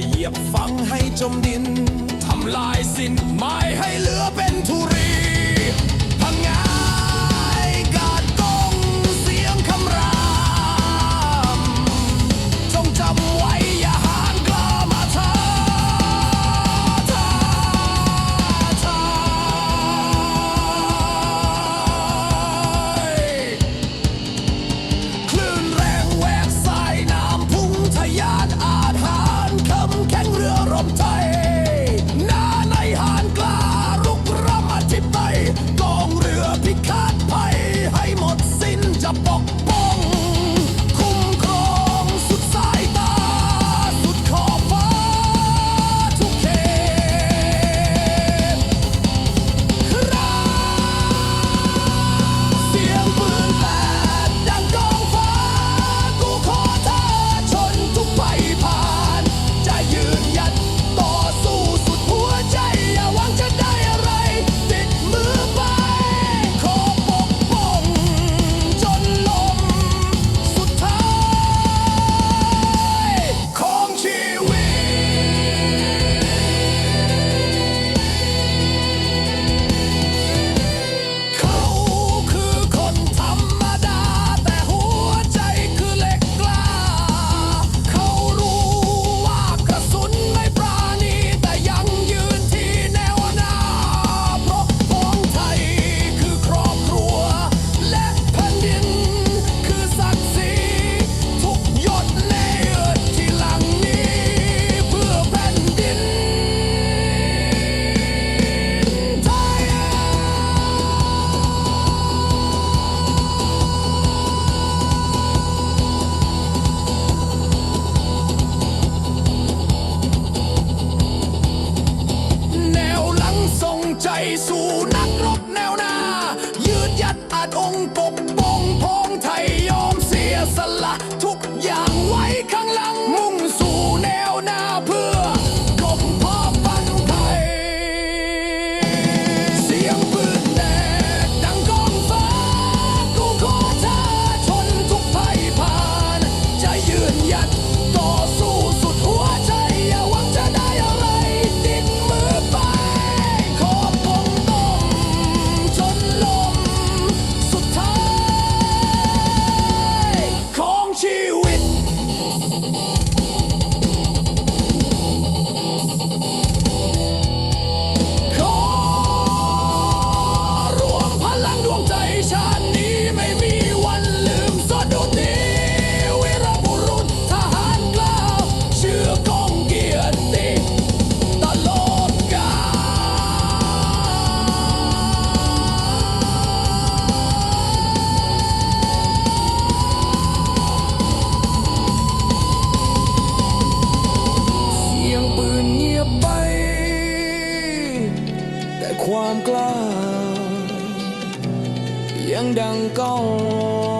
ให้เหยียบฝังให้จมดิน ทำลายสิ่งไม้ให้เหลือเป็นทุรี 嘿 ยังดังก้อง